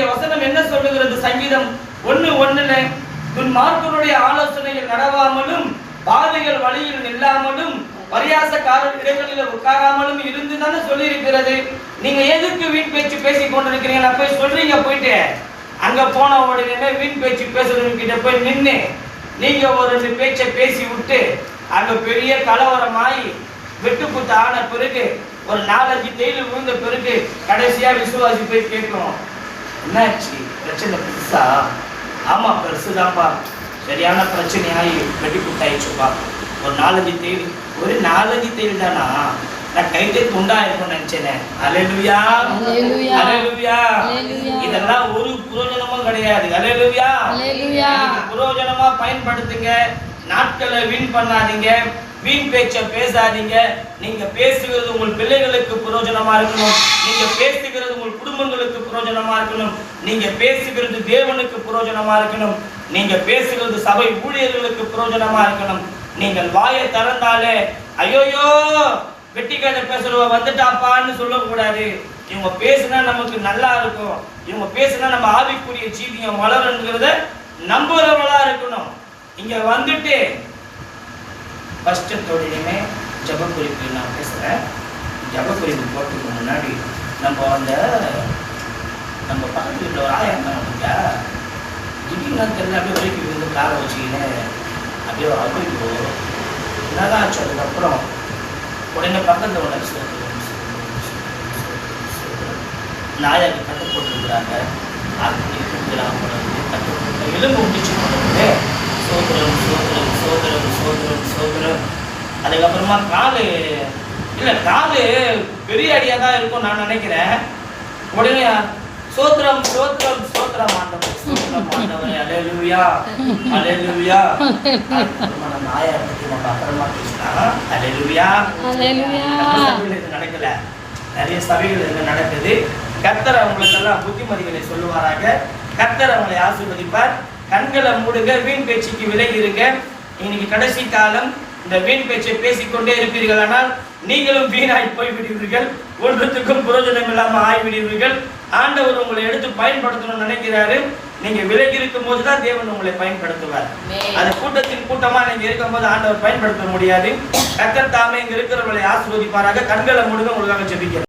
தேவனுடைய வசனம் என்ன சொல்லுகிறது? சங்கீதம் ஒண்ணு ஒன்றுல துன்மார்க்கருடைய ஆலோசனையில் நடவாமலும் பாதைகள் வழியில் நில்லாமலும் பரியாசக்காரர் இடங்களில் உட்காராமலும் இருந்து தானே சொல்லி இருக்கிறது நீங்க எதுக்கு வீண் பேச்சு பேசி கொண்டிருக்கிறீங்க? போய் சொல்றீங்க போயிட்டு. அங்க போன உடனே வீண் பேச்சு பேசுறவங்க கிட்ட போய் நின்னு நீங்க ஒரு ரெண்டு பேச்சை பேசி விட்டு அங்க பெரிய கலவரமாயி வெட்டு குத்து ஆன பிறகு ஒரு நாலஞ்சு தேயில் விழுந்த பிறகு கடைசியா விசுவாசி போய் கேட்கும். என்னாச்சு? பிரச்சனை பெருசா ஆமா பெருசுதான்ப்பா. சரியான பிரச்சனையாகி வெட்டி குத்தாயிடுச்சுப்பா ஒரு நாலஞ்சு தேதி ஒரு நாலஞ்சு தேதி தானா நான் கைத்தே துண்டா இருக்கும்னு நினைச்சேனே. அலையலுயா? அல்லேலூயா. இதெல்லாம் ஒரு புரோஜனமும் கிடையாது. இதுக்கு புரோஜனமா பயன்படுத்துங்க. நாட்களை வீண் பண்ணாதீங்க. வீண் பேச்ச பேசாதீங்க. நீங்க பேசுகிறது உங்கள் பிள்ளைகளுக்கு புரோஜனமா இருக்கணும். நீங்க பேசுகிறது புரோஜனமா இருக்கணும். நீங்க பேசுகிறது தேவனுக்கு புரோஜனமா இருக்கணும். நீங்க பேசுகிறது சபை ஊழியர்களுக்கு புரோஜனமா இருக்கணும். நீங்கள் வாயை திறந்தாலே ஐயோயோ வெட்டிக்காத கதை பேசுறவ வந்துட்டாப்பான்னு சொல்லக்கூடாது. இவங்க பேசுனா நமக்கு நல்லா இருக்கும். இவங்க பேசுனா நம்ம ஆவிக்குரிய ஜீவியம் வளருங்கிறத நம்புறவளா இருக்கணும். இங்க வந்துட்டு ஃபர்ஸ்ட் ஜப குறிப்பு நான் பேசுறேன். ஜப குறிப்பு போட்டுக்கு முன்னாடி நம்ம அந்த நம்ம பக்கத்து வீட்டில் ஒரு ஆயம் பண்ணியா திடீர்னு தெரியல அப்படியே வரைக்கும் வந்து காலை வச்சுக்கின்னு அப்படியே அவைக்கு என்னதான் ஆச்சு அதுக்கப்புறம் உடனே பக்கத்தில் உள்ள நாயாக்கு கட்டு போட்டுருக்குறாங்க. போட்டு எலும்பு முடிச்சு போட்டு சோதரம் சோதரம் சோதரம் சோதரம் சோதரம் அதுக்கப்புறமா காலு இல்லை காலு பெரிய அடியாக தான் இருக்கும் நான் நினைக்கிறேன். உடனே சோத்திரம் சோத்திரம் சோத்திரம் ஆண்டவர் சோத்திரம் ஆண்டவர் அலேலுயா அலேலுயா அப்புறமா நம்ம ஆயா பத்தி நம்ம அப்புறமா பேசலாம் அலேலுயா அல்லேலூயா. நம்ம சபையில இது நடக்கல. நிறைய சபைகள் இது நடக்குது. கர்த்தர் அவங்களுக்கெல்லாம் புத்திமதிகளை சொல்லுவாராக. கர்த்தர் அவங்களை ஆசீர்வதிப்பார். கண்களை மூடுங்க வீண் பேச்சுக்கு விலகி இருங்க. இன்னைக்கு கடைசி காலம். இந்த வீண் பேச்சை பேசிக்கொண்டே இருப்பீர்கள் ஆனால் நீங்களும் வீணாய் போய்விடுவீர்கள். ஒன்றுத்துக்கும் பிரயோஜனம் இல்லாம ஆய்விடுவீர்கள். ஆண்டவர் உங்களை எடுத்து பயன்படுத்தணும்னு நினைக்கிறாரு. நீங்க விலகி இருக்கும் போது தான் தேவன் உங்களை பயன்படுத்துவார். அது கூட்டத்தின் கூட்டமா நீங்க இருக்கும்போது ஆண்டவர் பயன்படுத்த முடியாது. கர்த்தர் தாமே இங்க இருக்கிறவர்களை ஆசீர்வதிப்பாராக. கண்களை மூடுங்க உங்களுக்காக ஜெபிக்கிறேன்